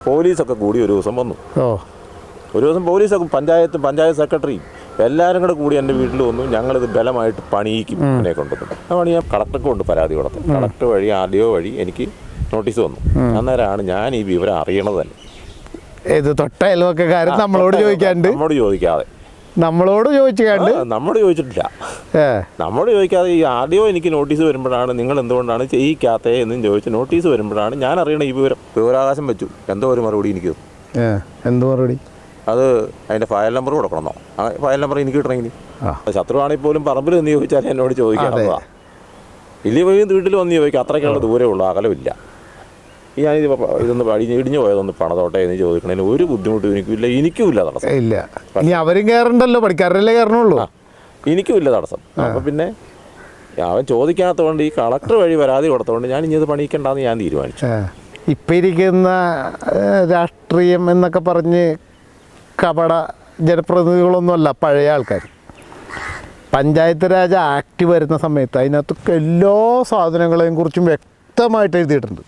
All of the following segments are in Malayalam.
പോലീസൊക്കെ കൂടി ഒരു ദിവസം വന്നു. ഓ. ഒരു ദിവസം പോലീസൊക്കെ പഞ്ചായത്ത് പഞ്ചായത്ത് സെക്രട്ടറിയും എല്ലാവരും കൂടെ കൂടി എന്റെ വീട്ടിൽ വന്നു. ഞങ്ങളിത് ബലമായിട്ട് പണിയിക്കും എന്നെ കൊണ്ടുവന്നു ആ പണി ഞാൻ കളക്ടർക്ക് കൊണ്ട് പരാതി കൊടുത്തു കളക്ടർ വഴി ആദ്യോ വഴി എനിക്ക് നോട്ടീസ് വന്നു. അന്നേരമാണ് ഞാൻ ഈ വിവരം അറിയണത് തന്നെ ഇത് തൊട്ട കാര്യം നമ്മളോട് ചോദിക്കാണ്ട്? നമ്മളോട് ചോദിക്കാതെ. നമ്മളോട് ചോദിച്ചുകൊണ്ട് നമ്മോട് ചോദിച്ചിട്ടില്ല. നമ്മോട് ചോദിക്കാതെ ഈ ആദ്യം എനിക്ക് നോട്ടീസ് വരുമ്പോഴാണ് നിങ്ങൾ എന്തുകൊണ്ടാണ് ചെയ്യിക്കാത്തേ എന്നും ചോദിച്ച് നോട്ടീസ് വരുമ്പോഴാണ് ഞാൻ അറിയണ ഈ വിവരം. വിവരാകാശം വെച്ചു. എന്തോ ഒരു മറുപടി എനിക്ക് എന്തോ മറുപടി? അത് അതിന്റെ ഫയൽ നമ്പർ കൊടുക്കണമെന്നോ ആ ഫയൽ നമ്പർ എനിക്ക് കിട്ടണമെങ്കിൽ. ആ. ശത്രുവാണെങ്കിൽ പോലും പറമ്പിൽ നിന്ന് ചോദിച്ചാൽ എന്നോട് ചോദിക്കാറുള്ളതാ ഇല്ലെങ്കിൽ പോയി വീട്ടിൽ വന്ന് ചോദിക്കാം. അത്രയ്ക്കുള്ള ദൂരമേ ഉള്ളൂ. അകലമില്ല. പ- ഇതൊന്ന് വഴി ഇടിഞ്ഞു പോയതൊന്ന് പണതോട്ടെ എന്ന് ചോദിക്കണതിന് ഒരു ബുദ്ധിമുട്ടും എനിക്കില്ല എനിക്കും ഇല്ല തടസ്സം ഇല്ല. ഇനി അവരും കയറണ്ടല്ലോ പഠിക്കാറല്ലേ കയറണുള്ളൂ എനിക്കും ഇല്ല തടസ്സം. അപ്പം പിന്നെ അവൻ ചോദിക്കാത്തതുകൊണ്ട് ഈ കളക്ടർ വഴി പരാതി കൊടുത്തതുകൊണ്ട് ഞാൻ ഇനി ഇത് പണിയിക്കണ്ടെന്ന് ഞാൻ തീരുമാനിച്ചു. ഇപ്പം ഇരിക്കുന്ന രാഷ്ട്രീയം എന്നൊക്കെ പറഞ്ഞ് കപട ജനപ്രതിനിധികളൊന്നുമല്ല പഴയ ആൾക്കാർ പഞ്ചായത്ത് രാജ് ആക്ട് വരുന്ന സമയത്ത് അതിനകത്ത് എല്ലാ സാധനങ്ങളെയും കുറിച്ചും വ്യക്തമായിട്ട് എഴുതിയിട്ടുണ്ട്.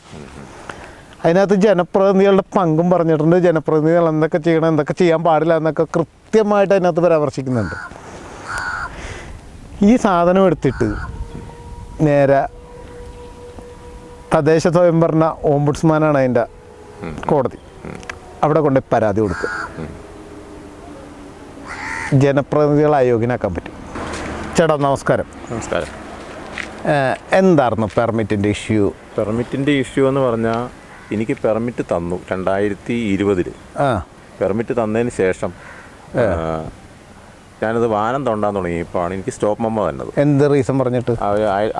അതിനകത്ത് ജനപ്രതിനിധികളുടെ പങ്കും പറഞ്ഞിട്ടുണ്ട്. ജനപ്രതിനിധികൾ എന്തൊക്കെ ചെയ്യണം എന്തൊക്കെ ചെയ്യാൻ പാടില്ല എന്നൊക്കെ കൃത്യമായിട്ട് അതിനകത്ത് പരാമർശിക്കുന്നുണ്ട്. ഈ സാധനം എടുത്തിട്ട് നേരെ തദ്ദേശ സ്വയംഭരണ ഓംബുഡ്സ്മാനാണ് അതിന്റെ കോടതി. അവിടെ കൊണ്ട് പരാതി കൊടുക്കുക. ജനപ്രതിനിധികളെ അയോഗ്യനാക്കാൻ പറ്റും. ചേട്ടാ നമസ്കാരം. നമസ്കാരം. എന്തായിരുന്നു പെർമിറ്റിന്റെ ഇഷ്യൂ? പെർമിറ്റിന്റെ ഇഷ്യൂ എന്ന് പറഞ്ഞാൽ എനിക്ക് പെർമിറ്റ് തന്നു രണ്ടായിരത്തി ഇരുപതിൽ ആ. പെർമിറ്റ് തന്നതിന് ശേഷം ഞാനത് വാനം തൊണ്ടാൻ തുടങ്ങിയപ്പോഴാണ് എനിക്ക് സ്റ്റോപ്പ് മമ്മ തന്നത്. എന്ത് റീസൺ പറഞ്ഞിട്ട്?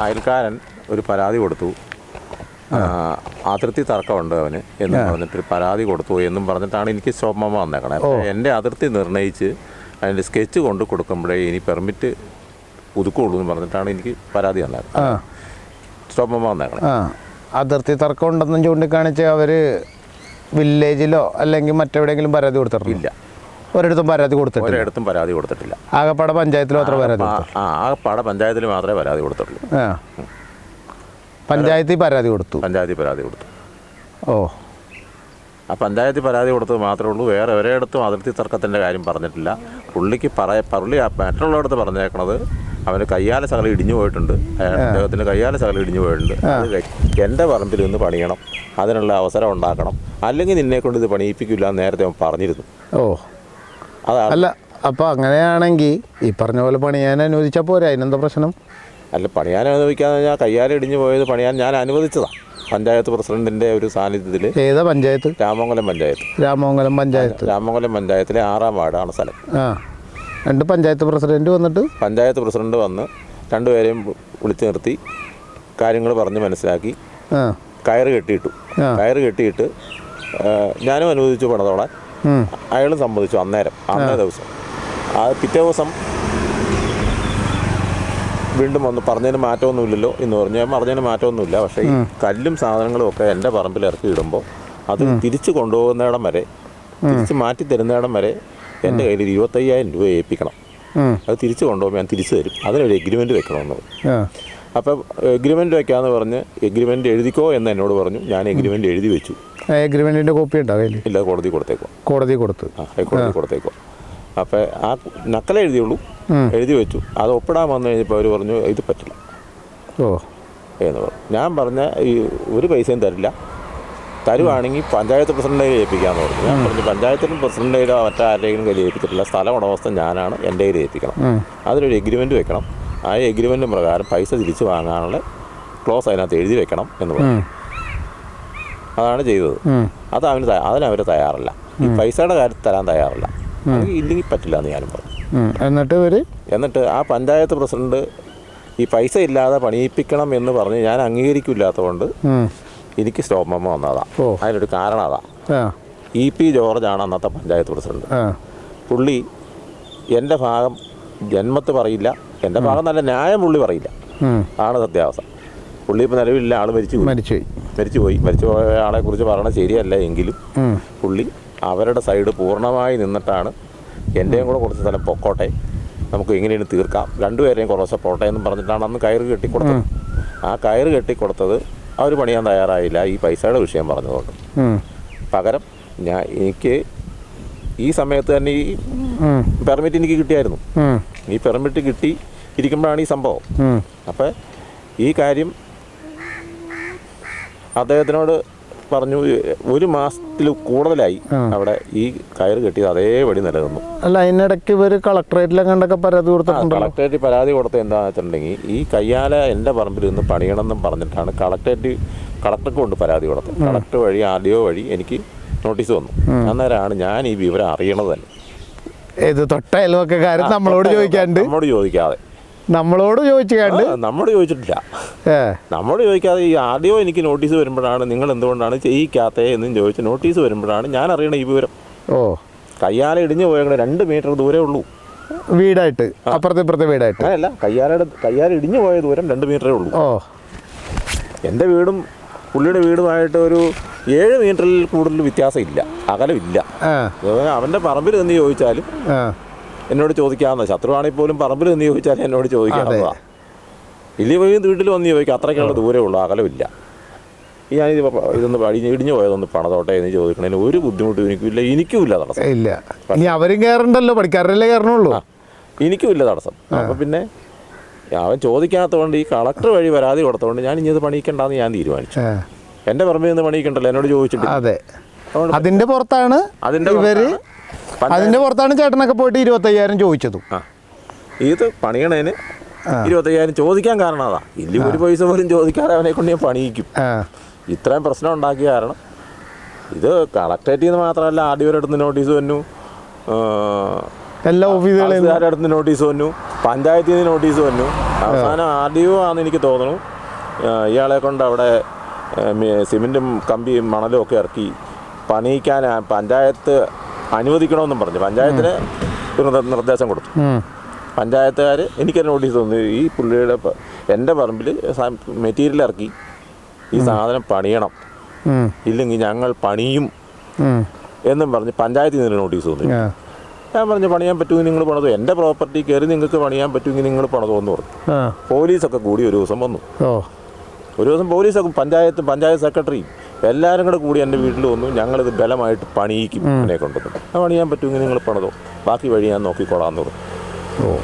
അയൽക്കാരൻ ഒരു പരാതി കൊടുത്തു. അതിർത്തി തർക്കമുണ്ട് അവന് എന്ന് പറഞ്ഞിട്ട് പരാതി കൊടുത്തു എന്നും പറഞ്ഞിട്ടാണ് എനിക്ക് സ്റ്റോപ്പ് മമ്മ വന്നേക്കണേ അപ്പോൾ എന്റെ അതിർത്തി നിർണയിച്ച് അതിന്റെ സ്കെച്ച് കൊണ്ട് കൊടുക്കുമ്പോഴേ ഇനി പെർമിറ്റ് പുതുക്കുള്ളൂ എന്ന് പറഞ്ഞിട്ടാണ് എനിക്ക് പരാതി വന്നത് സ്റ്റോപ്പ് മമ്മ വന്നേക്കണേ ആ. അതിർത്തി തർക്കം ഉണ്ടെന്നും ചൂണ്ടിക്കാണിച്ച് അവർ വില്ലേജിലോ അല്ലെങ്കിൽ മറ്റെവിടെയെങ്കിലും പരാതി കൊടുത്തിട്ടില്ല ഒരിടത്തും പരാതി കൊടുത്തിട്ടില്ല. ഒരിടത്തും പരാതി കൊടുത്തിട്ടില്ല. ആകപ്പാട പഞ്ചായത്തിൽ മാത്രമേ പരാതി ആ കൊടുത്തു. ആ ആ പഞ്ചായത്തിൽ മാത്രമേ പരാതി കൊടുത്തിട്ടുള്ളൂ. ആ. പഞ്ചായത്തിൽ പരാതി കൊടുത്തു. പഞ്ചായത്തിൽ പരാതി കൊടുത്തു. ഓ. ആ പഞ്ചായത്തിൽ പരാതി കൊടുത്തത് മാത്രമേ ഉള്ളൂ. വേറെ ഒരിടത്തും അതിർത്തി തർക്കത്തിന്റെ കാര്യം പറഞ്ഞിട്ടില്ല. പുള്ളിക്ക് പറയ പുള്ളി മറ്റുള്ളവരുടെ മറ്റുള്ളവരടുത്ത് പറഞ്ഞേക്കണത് അവന് കയ്യാല ശകലം ഇടിഞ്ഞു പോയിട്ടുണ്ട്. അദ്ദേഹത്തിന്റെ കയ്യാല ശകലം ഇടിഞ്ഞു പോയിട്ടുണ്ട്. എന്റെ എന്റെ പറമ്പിൽ ഒന്ന് പണിയണം. അതിനുള്ള അവസരം ഉണ്ടാക്കണം. അല്ലെങ്കിൽ നിന്നെ കൊണ്ട് ഇത് പണിയിപ്പിക്കില്ല നേരത്തെ അവൻ പറഞ്ഞിരുന്നു. ഓ. അതല്ല അല്ല അപ്പോൾ അങ്ങനെയാണെങ്കിൽ ഈ പറഞ്ഞ പോലെ പണിയാൻ അനുവദിച്ചാൽ പോരെ? അതിനെന്താ പ്രശ്നം? അല്ല പണിയാൻ അനുവദിക്കാന്ന് പറഞ്ഞാൽ കയ്യാല ഇടിഞ്ഞു പോയത് പണിയാൻ ഞാൻ അനുവദിച്ചതാണ് പഞ്ചായത്ത് പ്രസിഡന്റിന്റെ ഒരു സാന്നിധ്യത്തിൽ ഏതാ പഞ്ചായത്ത്? രാമംഗലം പഞ്ചായത്ത്. രാമംഗലം പഞ്ചായത്ത്. രാമംഗലം പഞ്ചായത്തിലെ ആറാം വാർഡാണ് സ്ഥലം. ആ. രണ്ട് പഞ്ചായത്ത് പ്രസിഡന്റ് വന്നിട്ട്? പഞ്ചായത്ത് പ്രസിഡന്റ് വന്ന് രണ്ടുപേരെയും വിളിച്ചു നിർത്തി കാര്യങ്ങൾ പറഞ്ഞ് മനസ്സിലാക്കി. കയറ് കെട്ടിയിട്ടു. കയറ് കെട്ടിയിട്ട് ഞാനും അനുവദിച്ചു പണിതോളാൻ ഉം. അയാളും സമ്മതിച്ചു അന്നേരം അന്നേ ദിവസം. ആ പിറ്റേ ദിവസം വീണ്ടും വന്ന് പറഞ്ഞതിന് മാറ്റമൊന്നുമില്ലല്ലോ എന്ന് പറഞ്ഞു. ഞാൻ പറഞ്ഞതിന് മാറ്റമൊന്നുമില്ല പക്ഷേ ഈ കല്ലും സാധനങ്ങളും ഒക്കെ എന്റെ പറമ്പിൽ ഇറക്കി ഇടുമ്പോൾ അത് തിരിച്ചു കൊണ്ടുപോകുന്നിടം വരെ തിരിച്ച് മാറ്റി തരുന്നിടം വരെ എന്റെ കയ്യിൽ ഒരു ഇരുപത്തയ്യായിരം രൂപ ഏൽപ്പിക്കണം. അത് തിരിച്ചു കൊണ്ടുപോകുമ്പോൾ ഞാൻ തിരിച്ചു തരും. അതിനൊരു എഗ്രിമെന്റ് വെക്കണമെന്ന് പറഞ്ഞു. അപ്പം എഗ്രിമെന്റ് വെക്കാമെന്ന് പറഞ്ഞ് എഗ്രിമെന്റ് എഴുതിക്കോ എന്ന് എന്നോട് പറഞ്ഞു. ഞാൻ എഗ്രിമെന്റ് എഴുതി വെച്ചു. എഗ്രിമെന്റിന്റെ കോപ്പി ഉണ്ടോ കയ്യിൽ ഇല്ല കോടതി കൊടുത്തേക്കോ കോടതി കൊടുത്ത്. ആ ഹൈക്കോടതി കൊടുത്തേക്കോ അപ്പോൾ ആ നക്കല എഴുതിയുള്ളൂ. എഴുതി വെച്ചു. അത് ഒപ്പിടാൻ വന്നു കഴിഞ്ഞപ്പോൾ അവർ പറഞ്ഞു ഇത് പറ്റില്ല. ഓ. എന്ന് പറഞ്ഞു. ഞാൻ പറഞ്ഞ ഈ ഒരു പൈസയും തരില്ല. തരുവാണെങ്കിൽ പഞ്ചായത്ത് പ്രസിഡന്റിനെ കയ്യിൽ ഏൽപ്പിക്കാമെന്ന് പറഞ്ഞു. ഞാൻ പറഞ്ഞു പഞ്ചായത്തിലും പ്രസിഡന്റിലോ മറ്റാരുടെയും കയ്യിൽ ഏൽപ്പിച്ചിട്ടില്ല സ്ഥലം ഉടമസ്ഥ ഞാനാണ് എന്റെ കയ്യിൽ ഏൽപ്പിക്കണം. അതിലൊരു എഗ്രിമെന്റ് വെക്കണം. ആ എഗ്രിമെന്റ് പ്രകാരം പൈസ തിരിച്ചു വാങ്ങാനുള്ള ക്ലോസ് അതിനകത്ത് എഴുതി വെക്കണം എന്ന് പറഞ്ഞു. അതാണ് ചെയ്തത്. അത് അവന് അതിനവർ തയ്യാറല്ല. ഈ പൈസയുടെ കാര്യത്തിൽ തരാൻ തയ്യാറല്ല. ഇല്ലെങ്കിൽ പറ്റില്ല എന്ന് ഞാനും പറഞ്ഞു. എന്നിട്ട് ഇവർ എന്നിട്ട് ആ പഞ്ചായത്ത് പ്രസിഡന്റ് ഈ പൈസ ഇല്ലാതെ പണിയിപ്പിക്കണം എന്ന് പറഞ്ഞ് ഞാൻ അംഗീകരിക്കില്ലാത്തതുകൊണ്ട് എനിക്ക് സ്റ്റോപ്പ് മെമ്മോ വന്നതാ. അതിനൊരു കാരണം അതാ. ഇ പി ജോർജാണ് അന്നത്തെ പഞ്ചായത്ത് പ്രസിഡന്റ്. പുള്ളി എന്റെ ഭാഗം ജന്മത്ത് പറയില്ല. എന്റെ ഭാഗം നല്ല ന്യായം പുള്ളി പറയില്ല. ആണ് സത്യാവസ്ഥ. പുള്ളി ഇപ്പോൾ നിലവിലില്ല. ആൾ മരിച്ചു പോയി. മരിച്ചുപോയി. മരിച്ചുപോയി മരിച്ചുപോയ ആളെ കുറിച്ച് പറയണത് ശരിയല്ല എങ്കിലും പുള്ളി അവരുടെ സൈഡ് പൂർണമായി നിന്നിട്ടാണ് എന്റെയും കൂടെ കുറച്ച് സ്ഥലം പൊക്കോട്ടെ. നമുക്ക് എങ്ങനെയാണ് തീർക്കാം. രണ്ടുപേരെയും കുറച്ച് പോട്ടെ എന്ന് പറഞ്ഞിട്ടാണ് അന്ന് കയറ് കെട്ടിക്കൊടുത്തത്. ആ കയറ് കെട്ടിക്കൊടുത്തത് അവർ പണിയാൻ തയ്യാറായില്ല. ഈ പൈസയുടെ വിഷയം പറഞ്ഞതുകൊണ്ട്. പകരം ഞാൻ എനിക്ക് ഈ സമയത്ത് തന്നെ ഈ പെർമിറ്റ് എനിക്ക് കിട്ടിയായിരുന്നു. ഈ പെർമിറ്റ് കിട്ടി ഇരിക്കുമ്പോഴാണ് ഈ സംഭവം. അപ്പം ഈ കാര്യം അദ്ദേഹത്തിനോട് പറഞ്ഞു ഒരു മാസത്തിൽ കൂടുതലായി അവിടെ ഈ കയർ കെട്ടിയത് അതേപടി നിലനിന്നു. അല്ല അതിനിടയ്ക്ക് ഇവർ കളക്ടറേറ്റിലെ കണ്ടൊക്കെ പരാതി കൊടുത്തിട്ടുണ്ട്? കളക്ടറേറ്റ് പരാതി കൊടുത്ത എന്താണെന്ന് വെച്ചിട്ടുണ്ടെങ്കിൽ ഈ കയ്യാല എന്റെ പറമ്പിൽ നിന്ന് പണിയണമെന്നും പറഞ്ഞിട്ടാണ് കളക്ടറേറ്റ് കളക്ടർക്ക് കൊണ്ട് പരാതി കൊടുത്തത്. കളക്ടർ വഴി ആർ ഡി ഒ വഴി എനിക്ക് നോട്ടീസ് വന്നു. അന്നേരമാണ് ഞാൻ ഈ വിവരം അറിയണത് തന്നെ ഇത് തൊട്ടയലൊക്കെ കാര്യം നമ്മളോട് ചോദിക്കാണ്ട്. നമ്മളോട് ചോദിക്കാതെ. നമ്മളോട് ചോദിച്ചുകൊണ്ട് നമ്മോട് ചോദിച്ചിട്ടില്ല. നമ്മോട് ചോദിക്കാതെ ഈ ആദ്യം എനിക്ക് നോട്ടീസ് വരുമ്പോഴാണ് നിങ്ങൾ എന്തുകൊണ്ടാണ് ചെയ്യിക്കാത്തേ എന്നും ചോദിച്ച് നോട്ടീസ് വരുമ്പോഴാണ് ഞാൻ അറിയണ ഈ വിവരം. ഓ. കയ്യാല ഇടിഞ്ഞു പോയങ്ങനെ രണ്ട് മീറ്റർ ദൂരെ ഉള്ളൂ. വീടായിട്ട്. അപ്പുറത്തെ ഇപ്പുറത്തെ വീടായിട്ട്. അല്ല കയ്യാലയുടെ കയ്യാല ഇടിഞ്ഞു പോയ ദൂരം രണ്ട് മീറ്ററേ ഉള്ളൂ. ഓ. എന്റെ വീടും പുള്ളിയുടെ വീടുമായിട്ട് ഒരു ഏഴ് മീറ്ററിൽ കൂടുതൽ വ്യത്യാസമില്ല. അകലമില്ല. അവന്റെ പറമ്പിൽ നിന്ന് ചോദിച്ചാലും എന്നോട് ചോദിക്കാവുന്ന ശത്രുവാണെങ്കിൽ പോലും പറമ്പിൽ നിന്ന് ചോദിച്ചാൽ എന്നോട് ചോദിക്കാവുന്നതാ വലിയ പോയി വീട്ടിൽ വന്ന് ചോദിക്കാം. അത്രയ്ക്കുള്ള ദൂരേ ഉള്ളൂ അകലമില്ല. ഇത് ഇതൊന്ന് അടിഞ്ഞ് ഇടിഞ്ഞു പോയതൊന്ന് പണതോട്ടെ എന്ന് ചോദിക്കണതിന് ഒരു ബുദ്ധിമുട്ടും എനിക്കില്ല. എനിക്കുമില്ല തടസ്സം. ഇല്ല. ഇനി അവരും കയറണ്ടല്ലോ പണിക്കാരല്ലേ കയറണുള്ളൂ? എനിക്കുമില്ല തടസ്സം. അപ്പം പിന്നെ അവൻ ചോദിക്കാത്തതുകൊണ്ട് ഈ കളക്ടർ വഴി പരാതി കൊടുത്തതുകൊണ്ട് ഞാൻ ഇനി ഇത് പണിയിക്കണ്ടെന്ന് ഞാൻ തീരുമാനിച്ചു. എന്റെ പറമ്പിൽ നിന്ന് പണിയിക്കണ്ടല്ലോ എന്നോട് ചോദിച്ചിട്ട്. അതെ. അതിന്റെ അതിന്റെ പുറത്താണ് അതിന്റെ ഇവർ പുറത്താണ് അതിന്റെ പുറത്താണ് ചേട്ടനൊക്കെ പോയിട്ട് ഇരുപത്തയ്യായിരം ചോദിച്ചതും. ഇത് പണിയണേന് ഇരുപത്തയ്യായിരം ചോദിക്കാൻ കാരണം അതാ. ഇല്ല ഒരു പൈസ പോലും ചോദിക്കാതെ അവനെ കൊണ്ട് ഞാൻ പണിയിക്കും. ഇത്രയും പ്രശ്നം ഉണ്ടാക്കിയ കാരണം ഇത് കളക്ടറേറ്റിൽ നിന്ന് മാത്രമല്ല ആർ അടുത്ത് നോട്ടീസ് വന്നു. എല്ലാ അടുത്ത് നോട്ടീസ് വന്നു. പഞ്ചായത്തിൽ നിന്ന് നോട്ടീസ് വന്നു. അവസാനം ആർ ഡി ഒ ആണെന്ന് എനിക്ക് തോന്നുന്നു ഇയാളെ കൊണ്ട് അവിടെ സിമെന്റും സിമെന്റും കമ്പിയും മണലും ഒക്കെ ഇറക്കി പണിയിക്കാൻ പഞ്ചായത്ത് അനുവദിക്കണമെന്നും പറഞ്ഞു. പഞ്ചായത്തിന് ഒരു നിർദ്ദേശം കൊടുത്തു. പഞ്ചായത്തുകാർ എനിക്കൊരു നോട്ടീസ് തന്നു. ഈ പുള്ളിയുടെ എന്റെ പറമ്പിൽ മെറ്റീരിയൽ ഇറക്കി. ഈ സാധനം പണിയണം. ഇല്ലെങ്കിൽ ഞങ്ങൾ പണിയും. എന്നും പറഞ്ഞ് പഞ്ചായത്തിൽ നിന്ന് നോട്ടീസ് തന്നു. ഞാൻ പറഞ്ഞു പണിയാൻ പറ്റുമെങ്കിൽ നിങ്ങൾ പണിതോ? എന്റെ പ്രോപ്പർട്ടി കയറി നിങ്ങൾക്ക് പണിയാൻ പറ്റുമെങ്കിൽ നിങ്ങൾ പണിതോ എന്ന് പറഞ്ഞു. പോലീസൊക്കെ കൂടി ഒരു ദിവസം വന്നു. ഒരു ദിവസം പോലീസൊക്കെ പഞ്ചായത്ത് പഞ്ചായത്ത് സെക്രട്ടറിയും എല്ലാവരും കൂടെ കൂടി എന്റെ വീട്ടിൽ വന്നു. ഞങ്ങളിത് ബലമായിട്ട് പണിയിക്കും എന്നെ കൊണ്ടുവന്നു അത് പണിയാൻ പറ്റുമെങ്കിൽ നിങ്ങൾ പണിതോ? ബാക്കി വഴി ഞാൻ നോക്കിക്കോളാം എന്ന് പറഞ്ഞു. ഓ.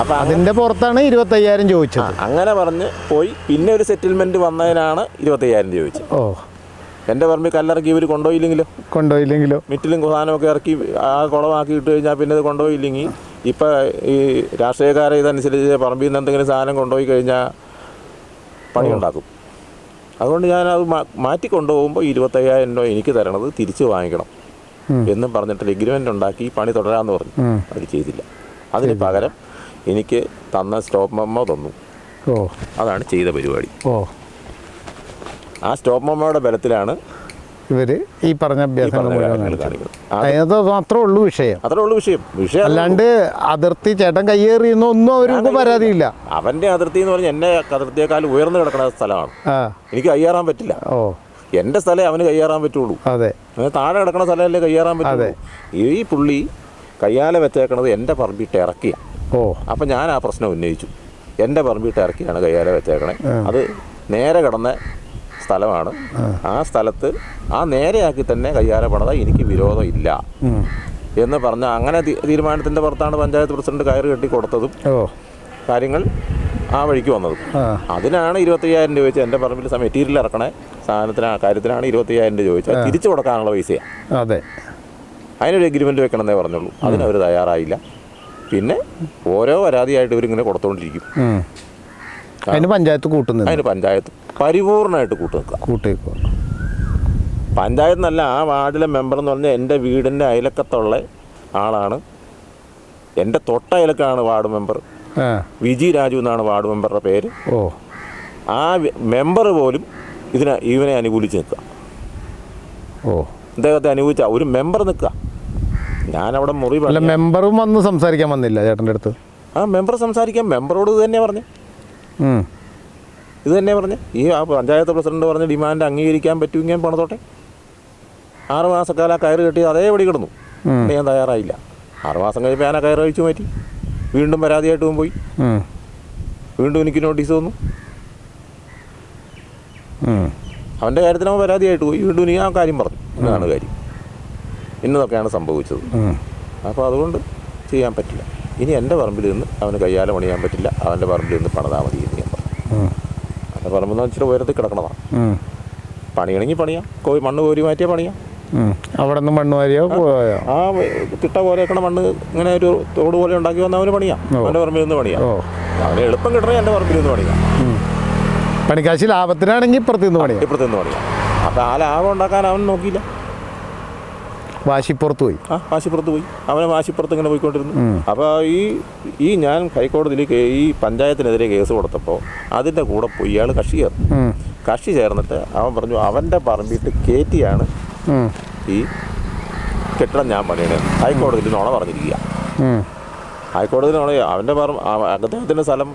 അപ്പം അതിന്റെ പുറത്താണ് ഇരുപത്തയ്യായിരം ചോദിച്ചത്. അങ്ങനെ പറഞ്ഞ് പോയി. പിന്നെ ഒരു സെറ്റിൽമെന്റ് വന്നതിനാണ് ഇരുപത്തയ്യായിരം ചോദിച്ചത്. ഓ. എന്റെ പറമ്പിൽ കല്ലിറക്കി ഇവർ കൊണ്ടുപോയില്ലെങ്കിലോ? കൊണ്ടുപോയില്ലെങ്കിലോ? മിറ്റിലും കുസാനമൊക്കെ ഇറക്കി ആ കുളമാക്കി ഇട്ട് കഴിഞ്ഞാൽ പിന്നെ അത് കൊണ്ടുപോയില്ലെങ്കിൽ ഇപ്പം ഈ രാഷ്ട്രീയക്കാരെ ഇതനുസരിച്ച് പറമ്പിൽ നിന്ന് എന്തെങ്കിലും സാധനം കൊണ്ടുപോയി കഴിഞ്ഞാൽ പണി ഉണ്ടാക്കും അതുകൊണ്ട് ഞാൻ അത് മാറ്റി കൊണ്ടുപോകുമ്പോൾ ഇരുപത്തയ്യായിരം രൂപ എനിക്ക് തരണത് തിരിച്ചു വാങ്ങിക്കണം. എന്നും പറഞ്ഞിട്ട് എഗ്രിമെന്റ് ഉണ്ടാക്കി പണി തുടരാന്ന് പറഞ്ഞു. അത് ചെയ്തില്ല. അതിന് പകരം എനിക്ക് തന്ന സ്റ്റോപ്പ് മെമ്മോ തന്നു. ഓ. അതാണ് ചെയ്ത പരിപാടി. ഓ. ആ സ്റ്റോപ്പ് മെമ്മോയുടെ ബലത്തിലാണ് ഇവർ ഈ പറഞ്ഞ അഭ്യാസങ്ങൾ അതിനകത്ത് മാത്രമേ ഉള്ളൂ വിഷയം. അത്രേ ഉള്ളൂ വിഷയം. വിഷയം. അല്ലാണ്ട് അതിർത്തി ചേട്ടൻ കയ്യേറിയെന്ന് ഒന്നും അവർക്ക് പരാതിയില്ല. അവന്റെ അതിർത്തി എന്ന് പറഞ്ഞാൽ എന്നെ അതിർത്തിയേക്കാൾ ഉയർന്നു കിടക്കുന്ന സ്ഥലമാണ്. എനിക്ക് കയ്യേറാൻ പറ്റില്ല. ഓ. എന്റെ സ്ഥലം അവന് കയ്യേറാൻ പറ്റുള്ളൂ. അതെ. താഴെ കിടക്കുന്ന സ്ഥലമല്ലേ കയ്യേറാൻ പറ്റുള്ളൂ. ഈ പുള്ളി കയ്യാലെ വെച്ചേക്കണത് എന്റെ പറമ്പിട്ട് ഇറക്കിയ. ഓ. അപ്പം ഞാൻ ആ പ്രശ്നം ഉന്നയിച്ചു. എന്റെ പറമ്പിട്ട് ഇറക്കിയാണ് കയ്യാലെ വെച്ചേക്കണേ. അത് നേരെ കിടന്ന സ്ഥലമാണ്. ആ. സ്ഥലത്ത് ആ നേരെയാക്കി തന്നെ കയ്യാറ പണത എനിക്ക് വിരോധം ഇല്ല. എന്ന് പറഞ്ഞ അങ്ങനെ തീരുമാനത്തിന്റെ പുറത്താണ് പഞ്ചായത്ത് പ്രസിഡന്റ് കയറ് കെട്ടി കൊടുത്തതും കാര്യങ്ങൾ ആ വഴിക്ക് വന്നത്. അതിനാണ് ഇരുപത്തയ്യായിരം രൂപ വെച്ച് എന്റെ പറമ്പിൽ മെറ്റീരിയൽ ഇറക്കണേ. സാധനത്തിന് ആ കാര്യത്തിനാണ് ഇരുപത്തയ്യായിരം രൂപ ചോദിച്ചത്. തിരിച്ചു കൊടുക്കാനുള്ള പൈസയാണ് അതെ. അതിനൊരു എഗ്രിമെന്റ് വെക്കണമെന്നേ പറഞ്ഞുള്ളൂ. അതിനവർ തയ്യാറായില്ല. പിന്നെ ഓരോ പരാതിയായിട്ട് ഇവരിങ്ങനെ കൊടുത്തോണ്ടിരിക്കും. ഉം. അതിന് പഞ്ചായത്ത് കൂട്ടുന്നത് അതിന് പഞ്ചായത്ത് പരിപൂർണമായിട്ട് കൂട്ടു നിൽക്കുക. പഞ്ചായത്ത് എന്നല്ല ആ വാർഡിലെ മെമ്പർ എന്ന് പറഞ്ഞാൽ എന്റെ വീടിന്റെ അയലക്കത്തുള്ള ആളാണ്. എന്റെ തൊട്ട അയലക്കാണ് വാർഡ് മെമ്പർ വിജി രാജു എന്നാണ് വാർഡ് മെമ്പറുടെ പേര്. ഓ. ആ മെമ്പർ പോലും ഇതിനെ ഇവനെ അനുകൂലിച്ച് നിൽക്കുക. ഓ. ഇദ്ദേഹത്തെ അനുകൂലിച്ച ഒരു മെമ്പർ നിൽക്കുക. അവിടെ മുറി പറഞ്ഞു മെമ്പറും വന്ന് സംസാരിക്കാൻ വന്നില്ല ചേട്ടന്റെ അടുത്ത്. ആ മെമ്പർ സംസാരിക്കാൻ മെമ്പറോട് തന്നെ പറഞ്ഞു. ഇത് തന്നെ പറഞ്ഞു. ഈ ആ പഞ്ചായത്ത് പ്രസിഡന്റ് പറഞ്ഞ ഡിമാൻഡ് അംഗീകരിക്കാൻ പറ്റുമെങ്കിൽ പണത്തോട്ടെ ആറ് മാസക്കാലം ആ കയറ് കെട്ടി അതേപടി കിടന്നു. ഞാൻ തയ്യാറായില്ല. ആറ് മാസം കഴിയുമ്പോൾ ഞാൻ ആ കയറ് കഴിച്ചു മാറ്റി. വീണ്ടും പരാതിയായിട്ട് പോയി. വീണ്ടും എനിക്ക് നോട്ടീസ് വന്നു. അവന്റെ കാര്യത്തിന് അവൻ പരാതിയായിട്ട് പോയി. വീണ്ടും നീ ആ കാര്യം പറഞ്ഞു. എന്നാണ് കാര്യം. ഇന്നതൊക്കെയാണ് സംഭവിച്ചത്. അപ്പോൾ അതുകൊണ്ട് ചെയ്യാൻ പറ്റില്ല. ഇനി എന്റെ പറമ്പിൽ നിന്ന് അവന് കയ്യാലം പണിയാൻ പറ്റില്ല അവന്റെ പറമ്പിൽ നിന്ന് പണിതാൽ മതി എന്ന് ഞാൻ പറഞ്ഞു. അവന്റെ പറമ്പെന്ന് വെച്ചാൽ ഉയരത്തിൽ കിടക്കണതാണ് പണിയണമെങ്കിൽ പണിയാം കോഴി മണ്ണ് കോരി മാറ്റിയാൽ പണിയാം. അവിടെ നിന്ന് മണ്ണ് വാരിയോ പോയോ? ആ തിട്ട പോലെ മണ്ണ് ഇങ്ങനെ ഒരു തോട് പോലെ ഉണ്ടാക്കി വന്നാൽ അവന് പണിയാം അവന്റെ പറമ്പിൽ നിന്ന് പണിയാം. അവന് എളുപ്പം കിട്ടണേ എന്റെ പറമ്പിൽ നിന്ന് പണിയാം. പണിക്കാശി ലാഭത്തിനാണെങ്കിൽ ഇപ്പുറത്ത് നിന്ന് പണിയാം. ഇപ്പുറത്ത് നിന്ന് പണിയാം. അപ്പം ആ ലാഭം ഉണ്ടാക്കാൻ അവൻ നോക്കിയില്ല. വാശിപ്പുറത്ത് പോയി ആ വാശിപ്പുറത്ത് പോയി അവനെ വാശിപ്പുറത്ത് ഇങ്ങനെ പോയിക്കൊണ്ടിരുന്നു. അപ്പോൾ ഈ ഈ ഞാൻ ഹൈക്കോടതിയിൽ ഈ പഞ്ചായത്തിനെതിരെ കേസ് കൊടുത്തപ്പോൾ അതിന്റെ കൂടെ പോയി ഇയാൾ കക്ഷി ചേർന്നു. കക്ഷി ചേർന്നിട്ട് അവൻ പറഞ്ഞു അവന്റെ പറമ്പിട്ട് കയറ്റിയാണ് ഈ കെട്ടിടം ഞാൻ പണിയണത് ഹൈക്കോടതിയിൽ നോണ പറഞ്ഞിരിക്കുക. ഹൈക്കോടതി ഹൈക്കോടതിയിൽ നോണ അവന്റെ പറമ്പ് ആ- അദ്ദേഹത്തിന്റെ സ്ഥലം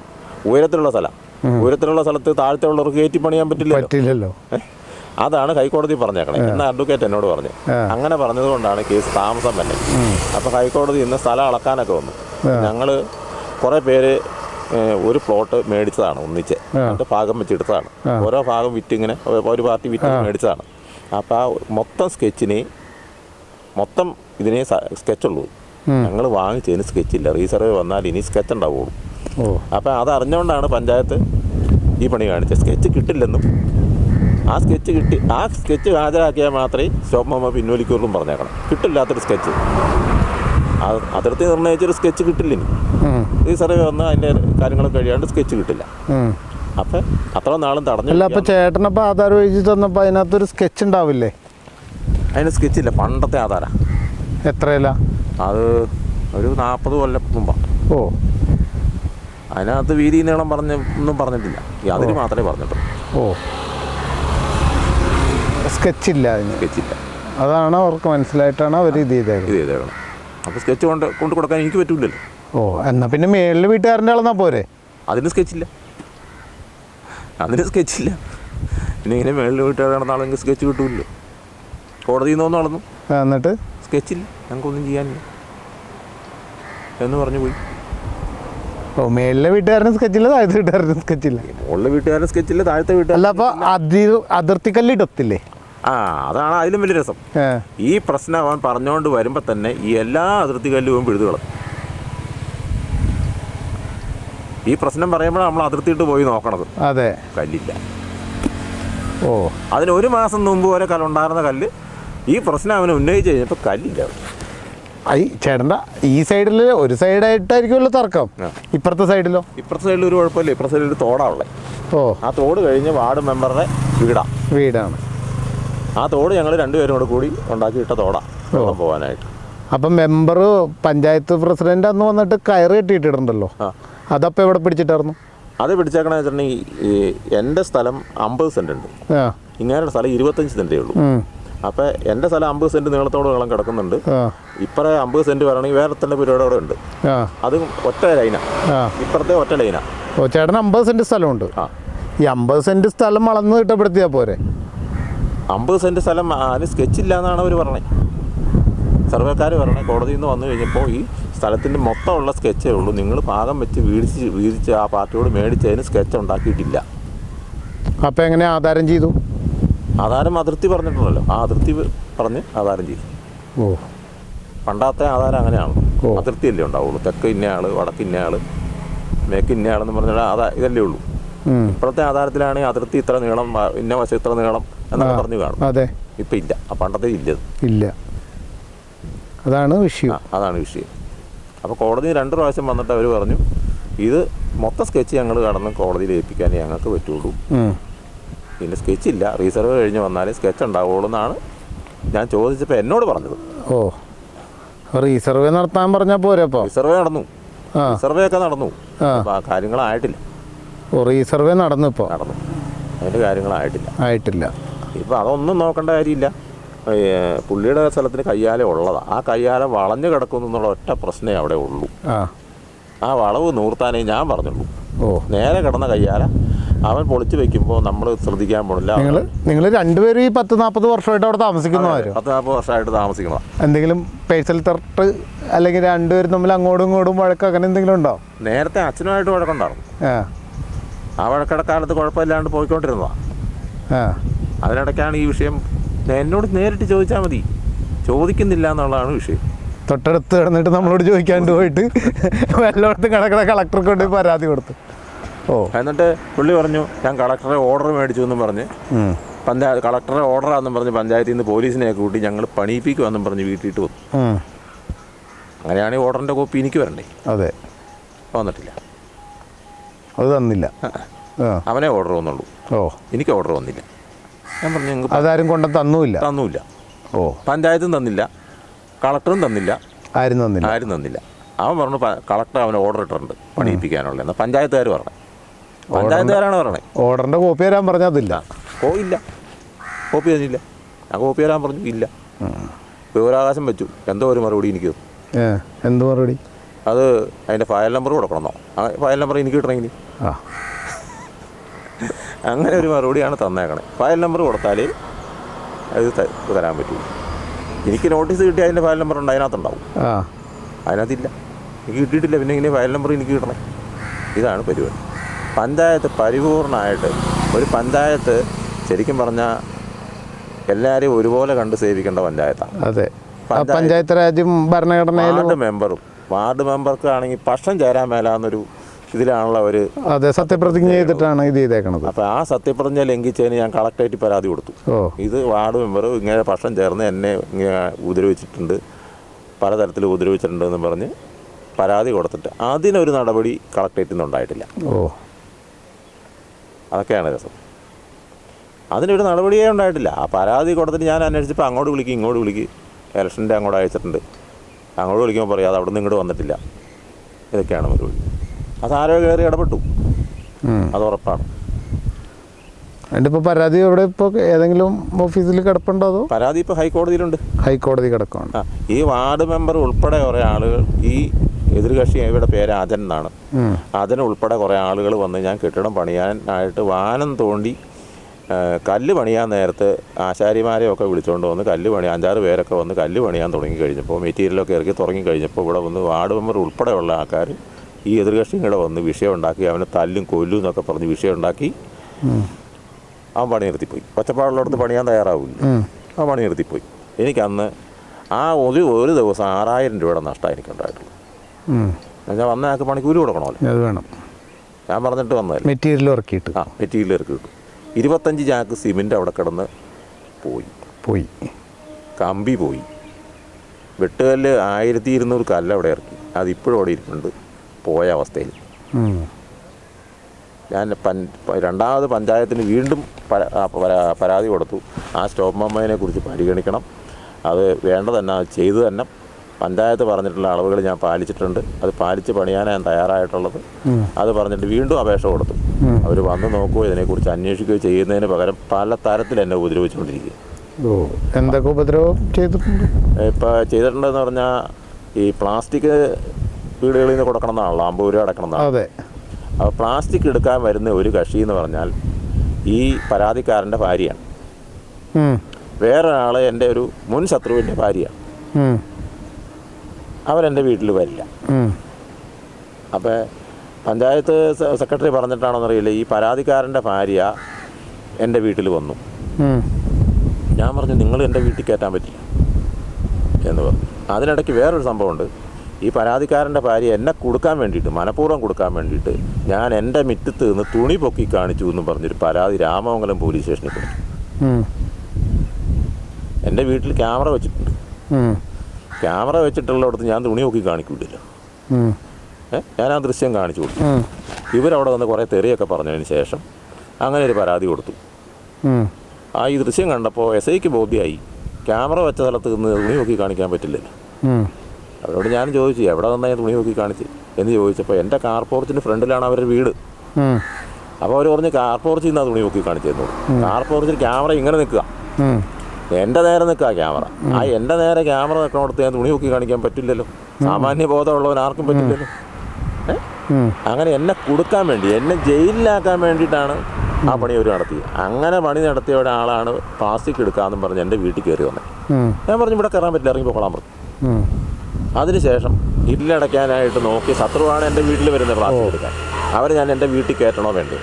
ഉയരത്തിലുള്ള സ്ഥലം. ഉയരത്തിലുള്ള സ്ഥലത്ത് താഴത്തുള്ളവർക്ക് കയറ്റി പണിയാൻ പറ്റില്ല പറ്റില്ലല്ലോ. അതാണ് ഹൈക്കോടതി പറഞ്ഞേക്കണേ. എന്ന അഡ്വക്കേറ്റ് എന്നോട് പറഞ്ഞു. അങ്ങനെ പറഞ്ഞതുകൊണ്ടാണ് കേസ് താമസം തന്നെ അപ്പോൾ ഹൈക്കോടതി ഇന്ന് സ്ഥലം അളക്കാനൊക്കെ വന്നു. ഞങ്ങൾ കുറേ പേര് ഒരു പ്ലോട്ട് മേടിച്ചതാണ് ഒന്നിച്ച്. എന്നിട്ട് ഭാഗം വെച്ചെടുത്തതാണ് ഓരോ ഭാഗം വിറ്റിങ്ങനെ ഒരു പാർട്ടി വിറ്റ് മേടിച്ചതാണ്. അപ്പോൾ ആ മൊത്തം സ്കെച്ചിന് മൊത്തം ഇതിനെ സ്കെച്ചുള്ളൂ ഞങ്ങൾ വാങ്ങിച്ചതിന് സ്കെച്ചില്ല റീസർവേ വന്നാൽ ഇനി സ്കെച്ച് ഉണ്ടാവുള്ളൂ. അപ്പം അപ്പോൾ അതറിഞ്ഞുകൊണ്ടാണ് പഞ്ചായത്ത് ഈ പണി കാണിച്ചത്. സ്കെച്ച് കിട്ടില്ലെന്നും. ആ സ്കെച്ച് കിട്ടി ആ സ്കെച്ച് ഹാജരാക്കിയാൽ മാത്രമേ ശോഭമ്മ പിൻവലിക്കുള്ളൂ പറഞ്ഞേക്കണം. കിട്ടില്ലാത്തൊരു സ്കെച്ച്. അതിർത്തി നിർണയിച്ചൊരു സ്കെച്ച് കിട്ടില്ല ഇനി ഈ സർവേ വന്ന് അതിന്റെ കാര്യങ്ങളും കഴിയാണ്ട് സ്കെച്ച് കിട്ടില്ല. അപ്പം അത്ര നാളും തടഞ്ഞു അല്ല അപ്പോൾ ചേട്ടനപ്പം ആധാർ എഴുതി തന്നപ്പോൾ അതിനകത്തൊരു സ്കെച്ച് ഉണ്ടാവില്ലേ? അതിന് സ്കെച്ചില്ല പണ്ടത്തെ ആധാര. എത്രയല്ല അത് ഒരു നാൽപ്പത് കൊല്ലം മുമ്പാണ് ഓ. അതിനകത്ത് വീതി നീളം പറഞ്ഞ ഒന്നും പറഞ്ഞിട്ടില്ല. അതിന് മാത്രമേ പറഞ്ഞിട്ടുള്ളൂ. ഓ. സ്കെച്ച് ഇല്ല അതിന്. സ്കെച്ചില്ല. അതാണ് അവർക്ക് മനസ്സിലായിട്ടാണ് അവർ ഇത് ചെയ്തേക്കുന്നത്. ഇത് ചെയ്തേക്കണം അപ്പോൾ സ്കെച്ച് കൊണ്ട് കൊണ്ട് കൊടുക്കാൻ എനിക്ക് പറ്റൂലല്ലോ. ഓ എന്നാൽ പിന്നെ മേളിൽ വീട്ടുകാരന്റെ അളന്നാ പോരെ? അതിന് സ്കെച്ചില്ല. അതിന് സ്കെച്ചില്ല. പിന്നെ ഇങ്ങനെ മേളിൽ വീട്ടുകാർ നടന്നാണെങ്കിൽ സ്കെച്ച് കിട്ടൂല്ലോ കോടതിയിൽ നിന്ന് നടന്നു. ആ, എന്നിട്ട്? സ്കെച്ചില്ല. ഞങ്ങൾക്കൊന്നും ചെയ്യാനില്ല. എന്ന് പറഞ്ഞു പോയി. ഓ മേളിലെ വീട്ടുകാരന് സ്കെച്ചില്ല താഴത്തെ വീട്ടുകാരന് സ്കെച്ചില്ല? മുകളിലെ വീട്ടുകാരൻ സ്കെച്ചില്ല താഴത്തെ വീട്ടുകാർ അല്ല അപ്പോൾ അതിർ അതിർത്തിക്കല്ല് ഇടത്തില്ലേ? ആ അതാണ് അതിലും വലിയ രസം. ഈ പ്രശ്നം അവൻ പറഞ്ഞുകൊണ്ട് വരുമ്പോൾ തന്നെ ഈ എല്ലാ അതിർത്തി കല്ലും പിഴുതുകളും ഈ പ്രശ്നം പറയുമ്പോഴാണ് നമ്മൾ അതിർത്തിയിട്ട് പോയി നോക്കണത്. അതെ. കല്ലില്ല. ഓ. അതിന് ഒരു മാസം മുമ്പ് വരെ കല്ലുണ്ടായിരുന്ന കല്ല് ഈ പ്രശ്നം അവന് ഉന്നയിച്ച് കഴിഞ്ഞപ്പോൾ കല്ലില്ല. ഐ ചേട്ടന്റെ ഈ സൈഡിൽ ഒരു സൈഡായിട്ടായിരിക്കുമല്ലോ തർക്കം. ഇപ്പുറത്തെ സൈഡിലോ? ഇപ്പുറത്തെ സൈഡിൽ ഒരു കുഴപ്പമില്ല. ഇപ്പുറത്തെ സൈഡിൽ ഒരു തോടാ ഉള്ളത് ഓ. ആ തോട് കഴിഞ്ഞ് വാർഡ് മെമ്പറുടെ വീടാണ് വീടാണ്. ആ തോട് ഞങ്ങൾ രണ്ടുപേരും കൂടെ കൂടി ഉണ്ടാക്കിയിട്ട തോടാ. വെള്ളം പോകാനായിട്ട് അപ്പം മെമ്പർ പഞ്ചായത്ത് പ്രസിഡന്റ് അന്ന് വന്നിട്ട് കയറ് കെട്ടിയിട്ടുണ്ടല്ലോ അതപ്പോൾ എവിടെ പിടിച്ചിട്ടായിരുന്നു? അത് പിടിച്ചേക്കണെന്ന് വെച്ചിട്ടുണ്ടെങ്കിൽ എന്റെ സ്ഥലം അമ്പത് സെന്റ് ഉണ്ട്. ഇങ്ങനെയുള്ള ഇങ്ങനെ സ്ഥലം ഇരുപത്തഞ്ച് സെന്റേ ഉള്ളൂ. അപ്പൊ എന്റെ സ്ഥലം അമ്പത് സെന്റ് നീളത്തോട് നീളം കിടക്കുന്നുണ്ട്. ഇപ്പറേ അമ്പത് സെന്റ് വരണമെങ്കിൽ വേറെ തന്നെ പരിപാടി അവിടെ ഉണ്ട്. അത് ഒറ്റ ലൈനാ. ഇപ്പുറത്തെ ഒറ്റ ലൈനാ. ചേട്ടൻ അമ്പത് സെന്റ് സ്ഥലമുണ്ട്. ഈ അമ്പത് സെന്റ് സ്ഥലം വളർന്ന് കിട്ടപ്പെടുത്തിയാ പോരെ? അമ്പത് സെന്റ് സ്ഥലം അതിന് സ്കെച്ചില്ല എന്നാണ് അവർ പറഞ്ഞത് സർവേക്കാർ പറഞ്ഞത് കോടതിയിൽ നിന്ന് വന്നു കഴിഞ്ഞപ്പോൾ ഈ സ്ഥലത്തിന്റെ മൊത്തമുള്ള സ്കെച്ചേ ഉള്ളൂ. നിങ്ങൾ ഭാഗം വെച്ച് വീതിച്ച് വീതിച്ച് ആ പാർട്ടിയോട് മേടിച്ചതിന് സ്കെച്ച് ഉണ്ടാക്കിയിട്ടില്ല. അപ്പം എങ്ങനെ ആധാരം ചെയ്തു? ആധാരം അതിർത്തി പറഞ്ഞിട്ടുണ്ടല്ലോ. ആ അതിർത്തി പറഞ്ഞ് ആധാരം ചെയ്തു. ഓ. പണ്ടാത്തെ ആധാരം അങ്ങനെയാണ്. അതിർത്തി അതിർത്തിയല്ലേ ഉണ്ടാവുള്ളൂ. തെക്ക് ഇന്നയാൾ വടക്ക് ഇന്നയാൾ മേക്ക് ഇന്നയാളെന്ന് പറഞ്ഞാൽ അതാ ഇതല്ലേ ഉള്ളൂ. ഇപ്പോഴത്തെ ആധാരത്തിലാണ് അതിർത്തി ഇത്ര നീളം ഇന്ന വശം ഇത്ര നീളം എന്നൊക്കെ പറഞ്ഞു കാണും. അതെ. ഇപ്പം ഇല്ല. പണ്ടത്തെ ഇല്ല. ഇല്ല. അതാണ് വിഷയം. അതാണ് വിഷയം. അപ്പോൾ കോടതി രണ്ട് പ്രാവശ്യം വന്നിട്ട് അവർ പറഞ്ഞു ഇത് മൊത്തം സ്കെച്ച് ഞങ്ങൾ കടന്ന് കോടതിയിൽ ഏൽപ്പിക്കാൻ ഞങ്ങൾക്ക് പറ്റുള്ളൂ. പിന്നെ സ്കെച്ച് ഇല്ല. റീസർവ് കഴിഞ്ഞ് വന്നാലേ സ്കെച്ച് ഉണ്ടാവുള്ളൂ എന്നാണ് ഞാൻ ചോദിച്ചപ്പോൾ എന്നോട് പറഞ്ഞത്. ഓ. റീസർവേ നടത്താൻ പറഞ്ഞാൽ പോരെ അപ്പോൾ റീസർവേ നടന്നു. സർവേ ഒക്കെ നടന്നു. കാര്യങ്ങളായിട്ടില്ല. റീസർവേ നടന്നു ഇപ്പോൾ നടന്നു. അതിന്റെ കാര്യങ്ങളായിട്ടില്ല. ആയിട്ടില്ല. ഇപ്പോൾ അതൊന്നും നോക്കേണ്ട കാര്യമില്ല. പുള്ളിയുടെ സ്ഥലത്തിന് കയ്യാലം ഉള്ളതാണ് ആ കയ്യാല വളഞ്ഞു കിടക്കുന്നു എന്നുള്ള ഒറ്റ പ്രശ്നമേ അവിടെ ഉള്ളൂ. ആ. ആ വളവ് നൂർത്താനേ ഞാൻ പറഞ്ഞുള്ളൂ. ഓ. നേരെ കിടന്ന കയ്യാല അവൻ പൊളിച്ചു വെക്കുമ്പോൾ നമ്മൾ ശ്രദ്ധിക്കാൻ പോണില്ല. നിങ്ങൾ നിങ്ങൾ രണ്ടുപേരും ഈ പത്ത് നാൽപ്പത് വർഷമായിട്ട് അവിടെ താമസിക്കുന്നവരോ പത്ത് നാൽപ്പത് വർഷമായിട്ട് താമസിക്കണം എന്തെങ്കിലും പേഴ്സൽ തർട്ട് അല്ലെങ്കിൽ രണ്ടുപേരും തമ്മിൽ അങ്ങോട്ടും ഇങ്ങോട്ടും വഴക്ക് അങ്ങനെ എന്തെങ്കിലും ഉണ്ടോ? നേരത്തെ അച്ഛനുമായിട്ട് വഴക്കുണ്ടായിരുന്നു. ആ വഴക്കിടക്കാലത്ത് കുഴപ്പമില്ലാണ്ട് പോയിക്കൊണ്ടിരുന്നതാണ് അതിനിടയ്ക്കാണ് ഈ വിഷയം എന്നോട് നേരിട്ട് ചോദിച്ചാൽ മതി. ചോദിക്കുന്നില്ല എന്നുള്ളതാണ് വിഷയം. തൊട്ടടുത്ത് കിടന്നിട്ട് നമ്മളോട് ചോദിക്കാണ്ട് പോയിട്ട് എല്ലായിടത്തും കിടക്കണ കളക്ടർക്ക് കൊണ്ട് പരാതി കൊടുത്തു. ഓ. എന്നിട്ട് പുള്ളി പറഞ്ഞു ഞാൻ കളക്ടറെ ഓർഡർ മേടിച്ചു എന്നും പറഞ്ഞ്. പഞ്ചായത്ത് കളക്ടറെ ഓർഡറാന്നും പറഞ്ഞ് പഞ്ചായത്തിൽ നിന്ന് പോലീസിനെ കൂട്ടി ഞങ്ങൾ പണിയിപ്പിക്കുമെന്നും പറഞ്ഞ് വീട്ടിട്ട് വന്നു. അങ്ങനെയാണെങ്കിൽ ഓർഡറിന്റെ കോപ്പി എനിക്ക് വരണ്ടേ? അതെ. വന്നിട്ടില്ല. അത് തന്നില്ല. അവനെ ഓർഡർ വന്നുള്ളൂ. ഓ. എനിക്ക് ഓർഡർ വന്നില്ല. ഞാൻ പറഞ്ഞു അതാരും കൊണ്ട് തന്നുമില്ല തന്നുമില്ല ഓ. പഞ്ചായത്തും തന്നില്ല. കളക്ടറും തന്നില്ല. ആരും തന്നില്ല. ആരും തന്നില്ല. അവൻ പറഞ്ഞു കളക്ടർ അവനെ ഓർഡർ ഇട്ടിട്ടുണ്ട്. പണിയിപ്പിക്കാനുള്ള എന്നാൽ പഞ്ചായത്തുകാർ പറഞ്ഞു. പഞ്ചായത്തുകാരാണ് പറഞ്ഞത് ഓർഡറിന്റെ കോപ്പി തരാൻ പറഞ്ഞാൽ അതില്ല. ഓ ഇല്ല. കോപ്പി തന്നില്ല. ഞാൻ കോപ്പി തരാൻ പറഞ്ഞു ഇല്ല. വിവരാവകാശം വെച്ചു. എന്തോ ഒരു മറുപടി എനിക്ക് എന്ത് മറുപടി? അത് അതിന്റെ ഫയൽ നമ്പർ കൊടുക്കണമെന്നോ? ഫയൽ നമ്പർ എനിക്ക് കിട്ടണമെങ്കിൽ. ആ. അങ്ങനെ ഒരു മറുപടിയാണ് തന്നേക്കണേ. ഫയൽ നമ്പർ കൊടുത്താൽ അത് തരാൻ പറ്റൂ. എനിക്ക് നോട്ടീസ് കിട്ടി അതിന്റെ ഫയൽ നമ്പർ ഉണ്ട് അതിനകത്തുണ്ടാവും. ആ. അതിനകത്തില്ല. എനിക്ക് കിട്ടിയിട്ടില്ല പിന്നെ ഇങ്ങനെ ഫയൽ നമ്പർ എനിക്ക് കിട്ടണം? ഇതാണ് പരിപാടി. പഞ്ചായത്ത് പരിപൂർണമായിട്ട് ഒരു പഞ്ചായത്ത് ശരിക്കും പറഞ്ഞാൽ എല്ലാവരെയും ഒരുപോലെ കണ്ട് സേവിക്കേണ്ട പഞ്ചായത്താണ്. അതെ. പഞ്ചായത്ത് രാജ്യം ഭരണഘടനയിലും മെമ്പറും വാർഡ് മെമ്പർക്ക് ആണെങ്കിൽ പക്ഷം ചേരാൻ മേലാന്നൊരു ഇതിലാണല്ലോ ഒരു അതെ സത്യപ്രതിജ്ഞ ചെയ്തിട്ടാണ് ഇത് ചെയ്തേക്കണത്. അപ്പോൾ ആ സത്യപ്രതിജ്ഞ ലംഘിച്ചതിന് ഞാൻ കളക്ടറേറ്റ് പരാതി കൊടുത്തു. ഇത് വാർഡ് മെമ്പർ ഇങ്ങനെ പക്ഷം ചേർന്ന് എന്നെ ഇങ്ങനെ ഉപദ്രവിച്ചിട്ടുണ്ട് പലതരത്തിൽ ഉപദ്രവിച്ചിട്ടുണ്ട് എന്ന് പറഞ്ഞ് പരാതി കൊടുത്തിട്ട് അതിനൊരു നടപടി കളക്ടറേറ്റിൽ നിന്ന് ഉണ്ടായിട്ടില്ല. ഓ. അതൊക്കെയാണ് രസം. അതിനൊരു നടപടിയേ ഉണ്ടായിട്ടില്ല. ആ പരാതി കൊടുത്തിട്ട് ഞാൻ അന്വേഷിച്ചപ്പോൾ അങ്ങോട്ട് വിളിക്കും ഇങ്ങോട്ട് വിളിക്കും. ഇലക്ഷന്റെ അങ്ങോട്ട് അയച്ചിട്ടുണ്ട്. അങ്ങോട്ട് വിളിക്കുമ്പോൾ പറയും അത് അവിടെ നിന്ന് ഇങ്ങോട്ട് വന്നിട്ടില്ല. ഇതൊക്കെയാണ് മറുപടി അത് ആരോ കയറി ഇടപെട്ടു. അത് ഉറപ്പാണ്. അതിന്റെ ഇപ്പോൾ പരാതി എവിടെ ഇപ്പോൾ ഏതെങ്കിലും ഓഫീസിൽ കിടപ്പുണ്ടോ അതോ? പരാതി ഇപ്പോൾ ഹൈക്കോടതിയിലുണ്ട്. ഹൈക്കോടതി കിടക്കുകയാണ് ആ ഈ വാർഡ് മെമ്പർ ഉൾപ്പെടെ കുറേ ആളുകൾ ഈ എതിർകക്ഷി ഇവിടെ പേര് അജൻ എന്നാണ്. അതിന് ഉൾപ്പെടെ കുറേ ആളുകൾ വന്ന് ഞാൻ കെട്ടിടം പണിയാനായിട്ട് വാനം തോണ്ടി കല്ല് പണിയാൻ നേരത്ത് ആശാരിമാരെയൊക്കെ വിളിച്ചുകൊണ്ട് വന്ന് കല്ല് പണി അഞ്ചാറ് പേരൊക്കെ വന്ന് കല്ല് പണിയാൻ തുടങ്ങി കഴിഞ്ഞപ്പോൾ മെറ്റീരിയലൊക്കെ ഇറക്കി തുടങ്ങി കഴിഞ്ഞപ്പോൾ ഇവിടെ വന്ന് വാർഡ് മെമ്പർ ഉൾപ്പെടെയുള്ള ആൾക്കാർ ഈ എതിർകക്ഷിയുടെ വന്ന് വിഷയം ഉണ്ടാക്കി അവനെ തല്ലും കൊല്ലും എന്നൊക്കെ പറഞ്ഞ് വിഷയം ഉണ്ടാക്കി അവൻ പണി നിർത്തിപ്പോയി. ഒച്ചപ്പാടുള്ളടത്ത് പണിയാൻ തയ്യാറാവില്ല. ആ പണി നിർത്തിപ്പോയി. എനിക്കന്ന് ആ ഒരു ഒരു ദിവസം ആറായിരം രൂപയുടെ നഷ്ടം എനിക്കുണ്ടായിട്ടുള്ളൂ. ഞാൻ വന്ന ആൾക്ക് പണിക്കൂലി കൊടുക്കണമല്ലോ. അത് വേണം. ഞാൻ പറഞ്ഞിട്ട് വന്നതല്ലേ? മെറ്റീരിയൽ ഇറക്കിയിട്ട്. ആ മെറ്റീരിയൽ ഇറക്കി കിട്ടും ഇരുപത്തഞ്ച് ചാക്ക് സിമെന്റ് അവിടെ കിടന്ന് പോയി. പോയി. കമ്പി പോയി. വെട്ടുകല്ല് ആയിരത്തി ഇരുന്നൂറ് കല്ല് അവിടെ ഇറക്കി. അതിപ്പോഴും അവിടെ ഇരിപ്പുണ്ട്. പോയ അവസ്ഥയിൽ. ഞാൻ പൻ രണ്ടാമത് പഞ്ചായത്തിന് വീണ്ടും പരാതി കൊടുത്തു. ആ സ്റ്റോപ്പ് മെമ്മോനെ കുറിച്ച് പരിഗണിക്കണം. അത് വേണ്ട തന്നെ അത് ചെയ്തു തന്നെ. പഞ്ചായത്ത് പറഞ്ഞിട്ടുള്ള അളവുകൾ ഞാൻ പാലിച്ചിട്ടുണ്ട്. അത് പാലിച്ച് പണിയാനാണ് തയ്യാറായിട്ടുള്ളത്. അത് പറഞ്ഞിട്ട് വീണ്ടും അപേക്ഷ കൊടുത്തു. അവർ വന്ന് നോക്കുകയോ ഇതിനെക്കുറിച്ച് അന്വേഷിക്കുകയോ ചെയ്യുന്നതിന് പകരം പല തരത്തിൽ എന്നെ ഉപദ്രവിച്ചുകൊണ്ടിരിക്കുക. എന്തൊക്കെ ഉപദ്രവം ചെയ്തിട്ടുണ്ട്? ഇപ്പോൾ ചെയ്തിട്ടുണ്ടെന്ന് പറഞ്ഞാൽ ഈ പ്ലാസ്റ്റിക് വീടുകളിൽ നിന്ന് കൊടുക്കണം എന്നാണല്ലോ അമ്പത് രൂപ അടക്കണം എന്നാണ്. അതെ. അപ്പോൾ പ്ലാസ്റ്റിക് എടുക്കാൻ വരുന്ന ഒരു കക്ഷി എന്ന് പറഞ്ഞാൽ ഈ പരാതിക്കാരന്റെ ഭാര്യയാണ്. വേറൊരാൾ എന്റെ ഒരു മുൻ ശത്രുവിന്റെ ഭാര്യയാണ്. അവരെന്റെ വീട്ടിൽ വരില്ല. അപ്പോൾ പഞ്ചായത്ത് സെക്രട്ടറി പറഞ്ഞിട്ടാണോന്നറിയില്ല. ഈ പരാതിക്കാരന്റെ ഭാര്യ എന്റെ വീട്ടിൽ വന്നു. ഞാൻ പറഞ്ഞു നിങ്ങൾ എന്റെ വീട്ടിൽ കയറ്റാൻ പറ്റില്ല. എന്ന് പറഞ്ഞു. അതിനിടയ്ക്ക് വേറൊരു സംഭവമുണ്ട്. ഈ പരാതിക്കാരന്റെ ഭാര്യ എന്നെ കൊടുക്കാൻ വേണ്ടിയിട്ട് മനഃപൂർവം കൊടുക്കാൻ വേണ്ടിയിട്ട് ഞാൻ എന്റെ മിറ്റത്ത് നിന്ന് തുണി പൊക്കി കാണിച്ചു എന്ന് പറഞ്ഞൊരു പരാതി രാമമംഗലം പോലീസ് സ്റ്റേഷനിൽ കൊടുത്തു. എന്റെ വീട്ടിൽ ക്യാമറ വെച്ചിട്ടുണ്ട്. ക്യാമറ വെച്ചിട്ടുള്ളിടത്ത് ഞാൻ തുണി നോക്കി കാണിക്കൂലല്ലോ ഞാൻ ആ ദൃശ്യം കാണിച്ചു കൊടുത്തു. ഇവരവിടെ വന്ന് കുറേ തെറിയൊക്കെ പറഞ്ഞതിന് ശേഷം അങ്ങനെ ഒരു പരാതി കൊടുത്തു. ആ ഈ ദൃശ്യം കണ്ടപ്പോൾ എസ് ഐക്ക് ബോധ്യമായി ക്യാമറ വെച്ച സ്ഥലത്ത് നിന്ന് തുണി നോക്കി കാണിക്കാൻ പറ്റില്ലല്ലോ അവരോട് ഞാൻ ചോദിച്ചു എവിടെ നിന്നാണ് ഞാൻ തുണി നോക്കി കാണിച്ച്? എന്ന് ചോദിച്ചപ്പോൾ എന്റെ കാർ പോർച്ചിന്റെ ഫ്രണ്ടിലാണ് അവരുടെ വീട്. അപ്പോൾ അവർ പറഞ്ഞ് കാർ പോർച്ചിൽ നിന്നാണ് തുണി നോക്കി കാണിച്ചു കാർ പോർച്ചിൽ ക്യാമറ ഇങ്ങനെ നിൽക്കുക. എന്റെ നേരെ നിൽക്കുക ക്യാമറ. ആ എന്റെ നേരെ ക്യാമറ നിൽക്കണോടത്ത് ഞാൻ തുണി നോക്കി കാണിക്കാൻ പറ്റില്ലല്ലോ. സാമാന്യ ബോധമുള്ളവൻ ആർക്കും പറ്റില്ലല്ലോ. അങ്ങനെ എന്നെ കൊടുക്കാൻ വേണ്ടി എന്നെ ജയിലിലാക്കാൻ വേണ്ടിയിട്ടാണ് ആ പണി അവർ നടത്തി അങ്ങനെ പണി നടത്തിയ ഒരാളാണ് പ്ലാസ്റ്റിക് എടുക്കാമെന്നും പറഞ്ഞ് എന്റെ വീട്ടിൽ കയറി വന്നത് ഞാൻ പറഞ്ഞു ഇവിടെ കയറാൻ പറ്റില്ല ഇറങ്ങി പോകാൻ പറഞ്ഞു. അതിനുശേഷം ഇല്ലടയ്ക്കാനായിട്ട് നോക്കി ശത്രുവാണ് എന്റെ വീട്ടിൽ വരുന്നത് പ്ലാസ്റ്റിക് എടുക്കാൻ. അവർ ഞാൻ എന്റെ വീട്ടിൽ കയറ്റണോ വേണ്ടി?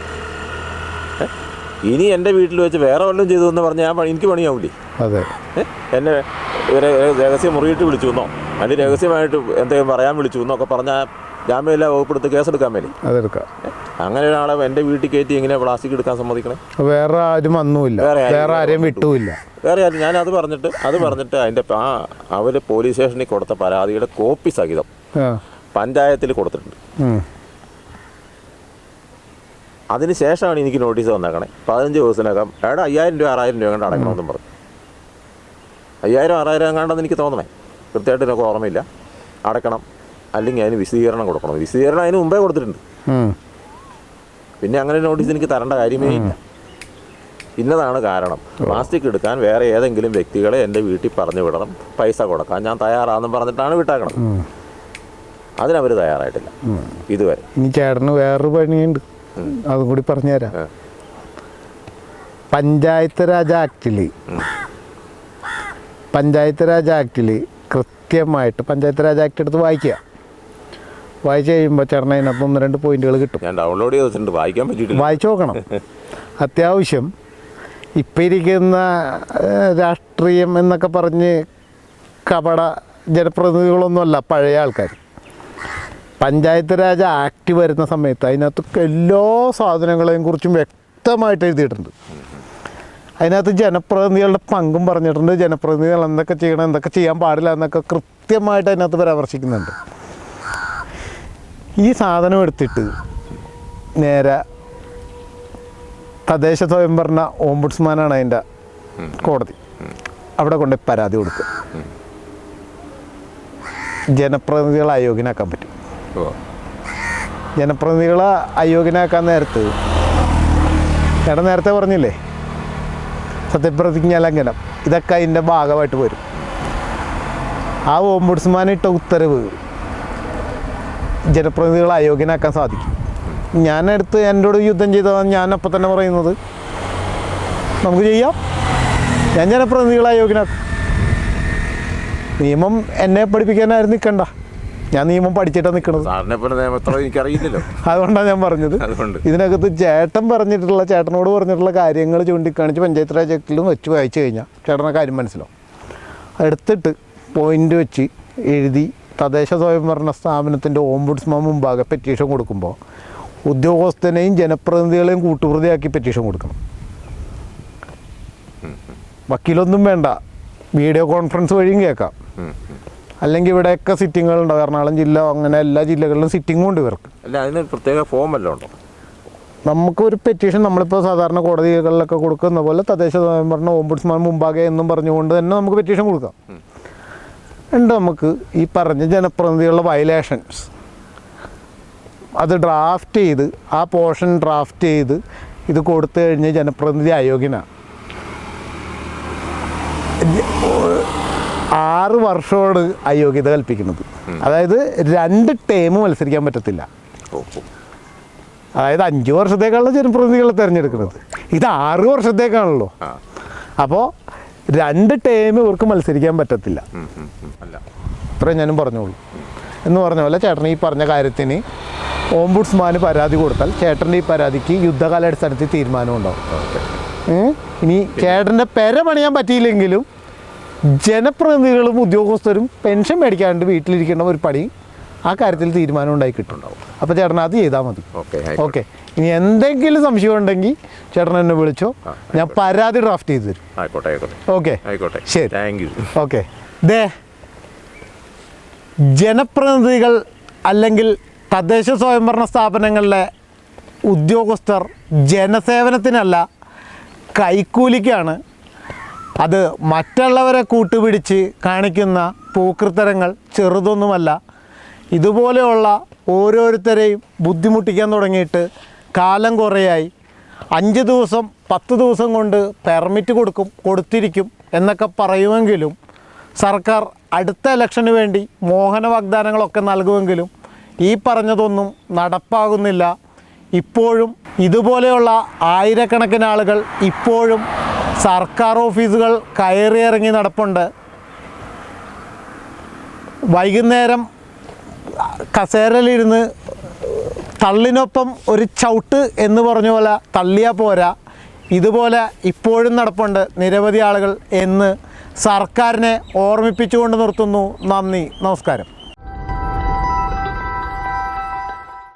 ഇനി എന്റെ വീട്ടിൽ വെച്ച് വേറെ വല്ലതും ചെയ്തു എന്ന് പറഞ്ഞാൽ ഞാൻ എനിക്ക് പണിയാവില്ലേ അതെ. എന്നെ രഹസ്യം മുറിയിട്ട് വിളിച്ചു എന്നോ? അതിന് രഹസ്യമായിട്ട് എന്തെങ്കിലും പറയാൻ വിളിച്ചു എന്നൊക്കെ പറഞ്ഞാൽ ജാമ്യമില്ല വകുപ്പെടുത്ത് കേസെടുക്കാൻ വേണ്ടി അതെടുക്കാം. അങ്ങനെ ഒരാളെ എന്റെ വീട്ടിൽ കയറ്റി ഇങ്ങനെ പ്ലാസ്റ്റിക് എടുക്കാൻ സമ്മതിക്കണേ? വേറെ ആരും വന്നുമില്ല. വേറെ ആരും വേറെ ആരെയും വിട്ടുമില്ല. വേറെ ആരും ഞാൻ അത് പറഞ്ഞിട്ട് അത് പറഞ്ഞിട്ട് അതിന്റെ ആ അവർ പോലീസ് സ്റ്റേഷനിൽ കൊടുത്ത പരാതിയുടെ കോപ്പി സഹിതം പഞ്ചായത്തിൽ കൊടുത്തിട്ടുണ്ട്. ഉം. അതിന് ശേഷമാണ് എനിക്ക് നോട്ടീസ് വന്നേക്കണേ. പതിനഞ്ച് ദിവസത്തിനകം ഏടാ അയ്യായിരം രൂപ ആറായിരം രൂപ കണ്ട് അടയ്ക്കണമെന്നും പറഞ്ഞു. അയ്യായിരം ആറായിരം കണ്ടെന്ന് എനിക്ക് തോന്നണേ. കൃത്യമായിട്ട് എനിക്ക് ഓർമ്മയില്ല. അടയ്ക്കണം. അല്ലെങ്കിൽ അതിന് വിശദീകരണം കൊടുക്കണം. വിശദീകരണം അതിന് മുമ്പേ കൊടുത്തിട്ടുണ്ട്. പിന്നെ അങ്ങനെ നോട്ടീസ് എനിക്ക് തരേണ്ട കാര്യമേ ഇല്ല. ഇന്നതാണ് കാരണം. പ്ലാസ്റ്റിക് എടുക്കാൻ വേറെ ഏതെങ്കിലും വ്യക്തികളെ എന്റെ വീട്ടിൽ പറഞ്ഞു വിടണം. പൈസ കൊടുക്കാൻ ഞാൻ തയ്യാറാണെന്ന് പറഞ്ഞിട്ടാണ് വിട്ടേക്കണം അതിനവർ തയ്യാറായിട്ടില്ല. ഇതുവരെ. ഇനി ചേട്ടന് വേറൊരു പണിയുണ്ട്. അതും കൂടി പറഞ്ഞുതരാം. പഞ്ചായത്ത് രാജ് ആക്ടിൽ പഞ്ചായത്ത് രാജ് ആക്ടിൽ കൃത്യമായിട്ട് പഞ്ചായത്ത് രാജ് ആക്ട് എടുത്ത് വായിക്കുക. വായിച്ച് കഴിയുമ്പോൾ ചേട്ടൻ അതിനകത്ത് ഒന്ന് രണ്ട് പോയിന്റുകൾ കിട്ടും. ഞാൻ ഡൗൺലോഡ് ചെയ്തിട്ടുണ്ട് വായിക്കാൻ പറ്റിയിട്ടില്ല. വായിച്ചു നോക്കണം. അത്യാവശ്യം ഇപ്പം ഇരിക്കുന്ന രാഷ്ട്രീയം എന്നൊക്കെ പറഞ്ഞ് കപട ജനപ്രതിനിധികളൊന്നുമല്ല പഴയ ആൾക്കാർ. പഞ്ചായത്ത് രാജ് ആക്ട് വരുന്ന സമയത്ത് അതിനകത്ത് എല്ലാ സാധനങ്ങളെയും കുറിച്ചും വ്യക്തമായിട്ട് എഴുതിയിട്ടുണ്ട്. അതിനകത്ത് ജനപ്രതിനിധികളുടെ പങ്കും പറഞ്ഞിട്ടുണ്ട്. ജനപ്രതിനിധികൾ എന്തൊക്കെ ചെയ്യണം എന്തൊക്കെ ചെയ്യാൻ പാടില്ല എന്നൊക്കെ കൃത്യമായിട്ട് അതിനകത്ത് പരാമർശിക്കുന്നുണ്ട്. ഈ സാധനം എടുത്തിട്ട് നേരെ തദ്ദേശ സ്വയംഭരണ ഓംബുഡ്സ്മാനാണ് അതിന്റെ കോടതി. അവിടെ കൊണ്ട് പരാതി കൊടുക്കുക. ജനപ്രതിനിധികളെ അയോഗ്യനാക്കാൻ പറ്റും. ജനപ്രതിനിധികളെ അയോഗ്യനാക്കാൻ നേരത്ത് ഇട നേരത്തെ പറഞ്ഞില്ലേ? സത്യപ്രതിജ്ഞ ലംഘനം ഇതൊക്കെ അതിന്റെ ഭാഗമായിട്ട് വരും. ആ ഓംബുഡ്സ്മാൻ ഇട്ട ഉത്തരവ് ജനപ്രതിനിധികളെ അയോഗ്യനാക്കാൻ സാധിക്കും. ഞാനെടുത്ത് എന്നോട് യുദ്ധം ചെയ്തതാണ് ഞാൻ അപ്പം തന്നെ പറയുന്നത്. നമുക്ക് ചെയ്യാം. ഞാൻ ജനപ്രതിനിധികളെ അയോഗ്യനാക്കും. നിയമം എന്നെ പഠിപ്പിക്കാനായിരുന്നു നിൽക്കണ്ട ഞാൻ നിയമം പഠിച്ചിട്ടാണ് നിൽക്കുന്നത് എനിക്കറിയില്ലല്ലോ. അതുകൊണ്ടാണ് ഞാൻ പറഞ്ഞത്. ഇതിനകത്ത് ചേട്ടൻ പറഞ്ഞിട്ടുള്ള ചേട്ടനോട് പറഞ്ഞിട്ടുള്ള കാര്യങ്ങൾ ചൂണ്ടിക്കാണിച്ച് പഞ്ചായത്ത് രാജ് ആക്ടിലും വെച്ച് വായിച്ചു കഴിഞ്ഞാൽ ചേട്ടനെ കാര്യം മനസ്സിലാവും. എടുത്തിട്ട് പോയിന്റ് വെച്ച് എഴുതി തദ്ദേശ സ്വയംഭരണ സ്ഥാപനത്തിന്റെ ഓംബുഡ്സ്മാൻ മുമ്പാകെ പെറ്റീഷൻ കൊടുക്കുമ്പോൾ ഉദ്യോഗസ്ഥനെയും ജനപ്രതിനിധികളെയും കൂട്ടുപ്രതിയാക്കി പെറ്റീഷൻ കൊടുക്കണം. വക്കീലൊന്നും വേണ്ട. വീഡിയോ കോൺഫറൻസ് വഴിയും കേൾക്കാം. അല്ലെങ്കിൽ ഇവിടെയൊക്കെ സിറ്റിങ്ങുകളുണ്ടാവും എറണാകുളം ജില്ല അങ്ങനെ എല്ലാ ജില്ലകളിലും സിറ്റിംഗ് ഉണ്ട് ഇവർക്ക്. അല്ല അതിന് പ്രത്യേക ഫോം അല്ല ഉണ്ടോ? നമുക്കൊരു പെറ്റീഷൻ നമ്മളിപ്പോൾ സാധാരണ കോടതികളിലൊക്കെ കൊടുക്കുന്ന പോലെ തദ്ദേശ സ്വയംഭരണ ഓംബുഡ്സ്മാൻ മുമ്പാകെ എന്നും പറഞ്ഞുകൊണ്ട് തന്നെ നമുക്ക് പെറ്റീഷൻ കൊടുക്കാം. ഉണ്ട് നമുക്ക് ഈ പറഞ്ഞ ജനപ്രതിനിധികളുടെ വയലേഷൻസ് അത് ഡ്രാഫ്റ്റ് ചെയ്ത് ആ പോർഷൻ ഡ്രാഫ്റ്റ് ചെയ്ത് ഇത് കൊടുത്തു കഴിഞ്ഞ് ജനപ്രതിനിധി അയോഗ്യനാണ് ആറ് വർഷമാണ് അയോഗ്യത കൽപ്പിക്കുന്നത്. അതായത് രണ്ട് ടേം മത്സരിക്കാൻ പറ്റത്തില്ല. അതായത് അഞ്ച് വർഷത്തേക്കാണല്ലോ ജനപ്രതിനിധികളെ തിരഞ്ഞെടുക്കുന്നത്. ഇത് ആറ് വർഷത്തേക്കാണല്ലോ. അപ്പോൾ രണ്ട് ടേം ഇവർക്ക് മത്സരിക്കാൻ പറ്റത്തില്ല. ഇത്രയും ഞാനും പറഞ്ഞോളൂ. എന്ന് പറഞ്ഞ പോലെ ചേട്ടൻ ഈ പറഞ്ഞ കാര്യത്തിന് ഓംബുഡ്സ്മാന് പരാതി കൊടുത്താൽ ചേട്ടന്റെ ഈ പരാതിക്ക് യുദ്ധകാലാടിസ്ഥാനത്തിൽ തീരുമാനം ഉണ്ടാവും. ഇനി ചേട്ടന്റെ പെര പണിയാൻ പറ്റിയില്ലെങ്കിലും ജനപ്രതിനിധികളും ഉദ്യോഗസ്ഥരും പെൻഷൻ മേടിക്കാണ്ട് വീട്ടിലിരിക്കേണ്ട ഒരു പണി ആ കാര്യത്തിൽ തീരുമാനം ഉണ്ടായി കിട്ടുന്നുണ്ടാവും അപ്പോൾ ചേട്ടൻ അത് ചെയ്താൽ മതി. Okay okay. ഇനി എന്തെങ്കിലും സംശയം ഉണ്ടെങ്കിൽ ചേട്ടൻ എന്നെ വിളിച്ചോ. ഞാൻ പരാതി ഡ്രാഫ്റ്റ് ചെയ്ത് തരും. ആയിക്കോട്ടെ ആയിക്കോട്ടെ. ഓക്കെ. ആയിക്കോട്ടെ. ശരി. Thank you okay. ദേ ജനപ്രതിനിധികൾ അല്ലെങ്കിൽ തദ്ദേശ സ്വയംഭരണ സ്ഥാപനങ്ങളിലെ ഉദ്യോഗസ്ഥർ ജനസേവനത്തിനല്ല കൈക്കൂലിക്കാണ്. അത് മറ്റുള്ളവരെ കൂട്ടുപിടിച്ച് കാണിക്കുന്ന പൂക്കൃത്തരങ്ങൾ ചെറുതൊന്നുമല്ല. ഇതുപോലെയുള്ള ഓരോരുത്തരെയും ബുദ്ധിമുട്ടിക്കാൻ തുടങ്ങിയിട്ട് കാലം കുറേയായി. അഞ്ച് ദിവസം പത്ത് ദിവസം കൊണ്ട് പെർമിറ്റ് കൊടുക്കും കൊടുത്തിരിക്കും എന്നൊക്കെ പറയുമെങ്കിലും സർക്കാർ അടുത്ത ഇലക്ഷന് വേണ്ടി മോഹന വാഗ്ദാനങ്ങളൊക്കെ നൽകുമെങ്കിലും ഈ പറഞ്ഞതൊന്നും നടപ്പാകുന്നില്ല. ഇപ്പോഴും ഇതുപോലെയുള്ള ആയിരക്കണക്കിന് ആളുകൾ ഇപ്പോഴും സർക്കാർ ഓഫീസുകൾ കയറിയിറങ്ങി നടപ്പുണ്ട്. വൈകുന്നേരം കസേരയിലിരുന്ന് തള്ളിനൊപ്പം ഒരു ചവിട്ട് എന്ന് പറഞ്ഞ പോലെ തള്ളിയാൽ പോരാ. ഇതുപോലെ ഇപ്പോഴും നടപ്പുണ്ട് നിരവധി ആളുകൾ എന്ന് സർക്കാരിനെ ഓർമ്മിപ്പിച്ചുകൊണ്ട് നിർത്തുന്നു. നന്ദി. നമസ്കാരം.